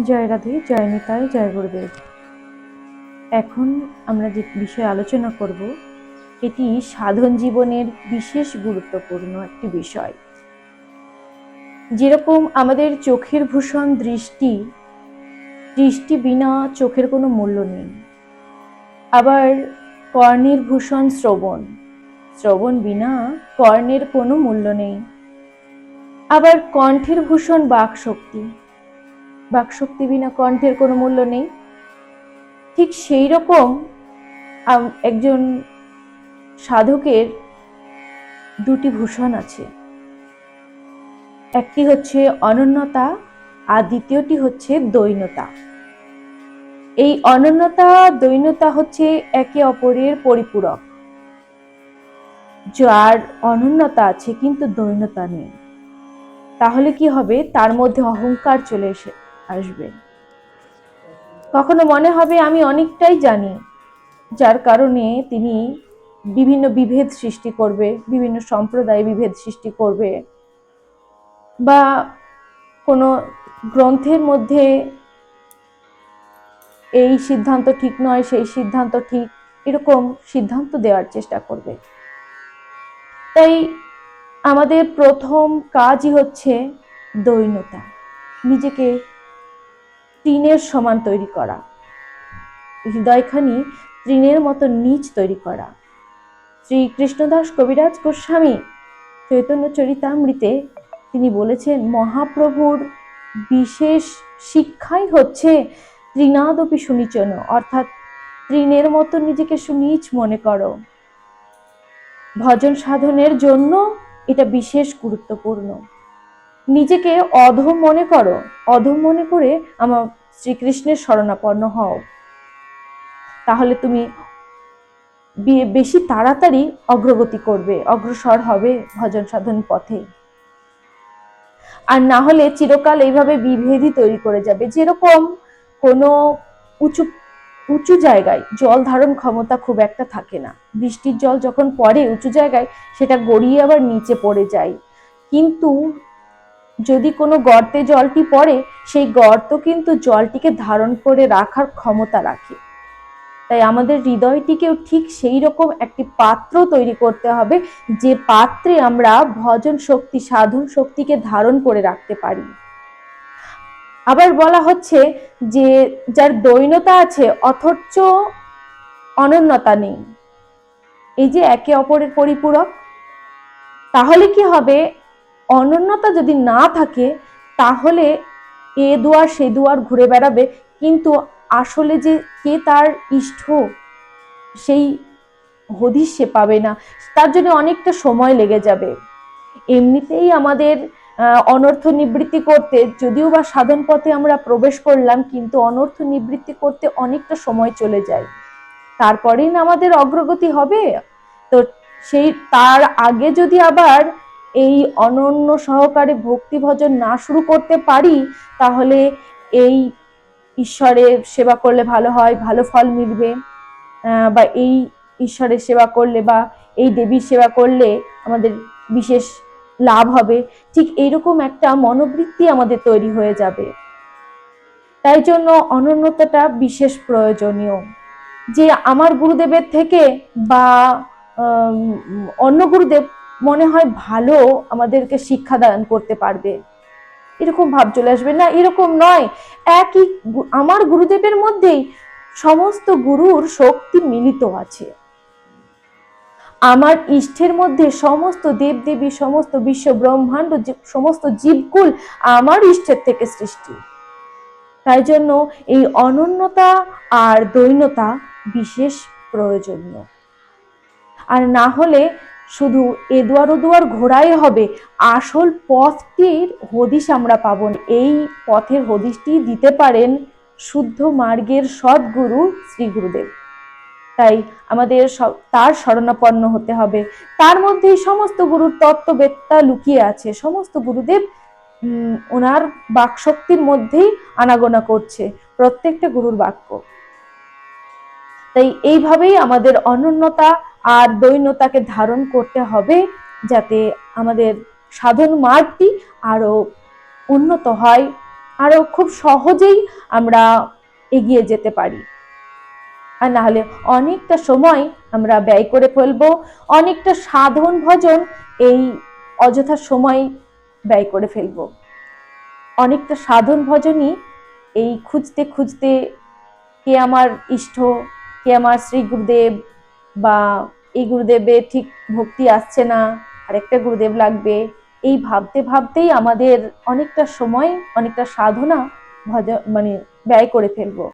জয় রাধে, জয় নিতাই, জয় গুরুদেব। এখন আমরা যে বিষয়ে আলোচনা করব, এটি সাধন জীবনের বিশেষ গুরুত্বপূর্ণ একটি বিষয়। যেরকম আমাদের চোখের ভূষণ দৃষ্টি দৃষ্টি বিনা চোখের কোনো মূল্য নেই। আবার কর্ণের ভূষণ শ্রবণ শ্রবণ বিনা কর্ণের কোনো মূল্য নেই। আবার কণ্ঠের ভূষণ বাকশক্তি বাকশক্তি বিনা কণ্ঠের কোনো মূল্য নেই। ঠিক সেই রকম একজন সাধকের দুটি ভূষণ আছে। একটি হচ্ছে অনন্যতা, আর দ্বিতীয়টি হচ্ছে দৈন্যতা। এই অনন্যতা, দৈন্যতা হচ্ছে একে অপরের পরিপূরক। যার অনন্যতা আছে কিন্তু দৈন্যতা নেই। তাহলে কি হবে? তার মধ্যে অহংকার চলে এসে আসবে। কখনো মনে হবে আমি অনেকটাই জানি, যার কারণে তিনি বিভিন্ন বিভেদ সৃষ্টি করবে, বিভিন্ন সম্প্রদায় বিভেদ সৃষ্টি করবে বা কোনো গ্রন্থের মধ্যে এই সিদ্ধান্ত ঠিক নয়, সেই সিদ্ধান্ত ঠিক, এরকম সিদ্ধান্ত দেওয়ার চেষ্টা করবে। তাই আমাদের প্রথম কাজই হচ্ছে দৈন্যতা, নিজেকে তৃণের সমান তৈরি করা। হৃদয়খানি তৃণের মতো নিচ তৈরি করা। শ্রী কৃষ্ণদাস কবিরাজ গোস্বামী চৈতন্য চরিতামৃতে তিনি বলেছেন, মহাপ্রভুর বিশেষ শিক্ষাই হচ্ছে তৃণাদপি সুনিচন, অর্থাৎ তৃণের মতো নিজেকে সুনিচ মনে করো। ভজন সাধনের জন্য এটা বিশেষ গুরুত্বপূর্ণ। নিজেকে অধম মনে করো, অধম মনে করে আমার শ্রীকৃষ্ণের শরণাপন্ন হও। তাহলে তুমি বেশি তাড়াতাড়ি অগ্রগতি করবে, অগ্রসর হবে ভজন সাধন পথে। আর না হলে চিরকাল এইভাবে বিভেদই তৈরি করে যাবে। যেরকম কোনো উঁচু উঁচু জায়গায় জল ধারণ ক্ষমতা খুব একটা থাকে না। বৃষ্টির জল যখন পড়ে উঁচু জায়গায়, সেটা গড়িয়ে আবার নিচে পড়ে যায়। কিন্তু যদি কোনো গর্তে জলটি পড়ে, সেই গর্ত কিন্তু জলটিকে ধারণ করে রাখার ক্ষমতা রাখে। তাই আমাদের হৃদয়টিকেও ঠিক সেই রকম একটি পাত্র তৈরি করতে হবে, যে পাত্রে আমরা ভজন শক্তি, সাধন শক্তিকে ধারণ করে রাখতে পারি। আবার বলা হচ্ছে যে, যার দৈন্যতা আছে, অথচ অনন্যতা নেই। এই যে একে অপরের পরিপূরক, তাহলে কি হবে? অনন্যতা যদি না থাকে, তাহলে এ দুয়ার সে দুয়ার ঘুরে বেড়াবে। কিন্তু আসলে যে কে তার ইষ্ট, সেই হদিশ সে পাবে না। তার জন্য অনেকটা সময় লেগে যাবে। এমনিতেই আমাদের অনর্থ নিবৃত্তি করতে যদিও বা সাধন পথে আমরা প্রবেশ করলাম, কিন্তু অনর্থ নিবৃত্তি করতে অনেকটা সময় চলে যায়। তারপরেই না আমাদের অগ্রগতি হবে? তো সেই, তার আগে যদি আবার এই অনন্য সহকারে ভক্তি ভজন না শুরু করতে পারি, তাহলে এই ঈশ্বরের সেবা করলে ভালো হয়, ভালো ফল মিলবে। বা এই ঈশ্বরের সেবা করলে বা এই দেবীর সেবা করলে আমাদের বিশেষ লাভ হবে। ঠিক এইরকম একটা মনোবৃত্তি আমাদের তৈরি হয়ে যাবে। তাই জন্য অনন্যতাটা বিশেষ প্রয়োজনীয়। যে আমার গুরুদেবের থেকে বা অন্য গুরুদেব মনে হয় ভালো আমাদেরকে শিক্ষাদান করতে পারবে। এরকম ভাব চলে আসবে। না, এরকম নয়। একই আমার গুরুদেবের মধ্যেই সমস্ত গুরুর শক্তি মিলিত আছে। আমার ইষ্টের মধ্যে সমস্ত দেবদেবী, সমস্ত বিশ্ব ব্রহ্মাণ্ড সমস্ত জীবকুল আমার ইষ্টের থেকে সৃষ্টি। তাই জন্য এই অনন্যতা আর দৈন্যতা বিশেষ প্রয়োজনীয়। আর না হলে শুধু এ দুয়ার ও ঘোরাই হবে, আসল পথটির হদিশ আমরা পাবো এই পথের হদিশটি দিতে পারেন শুদ্ধ মার্গের সদ্গুরু শ্রী গুরুদেব। তাই আমাদের তার শরণাপন্ন হতে হবে। তার মধ্যেই সমস্ত গুরুর তত্ত্ববেত্তা লুকিয়ে আছে। সমস্ত গুরুদেব ওনার বাকশক্তির মধ্যেই আনাগোনা করছে প্রত্যেকটা গুরুর বাক্য। তাই এইভাবেই আমাদের অনন্যতা আর দৈন্যতাকে ধারণ করতে হবে যাতে আমাদের সাধন মার্গটি আরও উন্নত হয়, আরও খুব সহজেই আমরা এগিয়ে যেতে পারি। আর না হলে অনেকটা সময় আমরা ব্যয় করে ফেলব, অনেকটা সাধন ভজন এই অযথা সময় ব্যয় করে ফেলব। অনেকটা সাধন ভজনই এই খুঁজতে খুঁজতে কে আমার ইষ্ট, কে আমার শ্রী গুরুদেব বা এই গুরুদেবে ঠিক ভক্তি আসছে না, আরেকটা গুরুদেব লাগবে। এই ভাবতে ভাবতেই আমাদের অনেকটা সময়, অনেকটা সাধনা ভজ মানে ব্যয় করে ফেলব।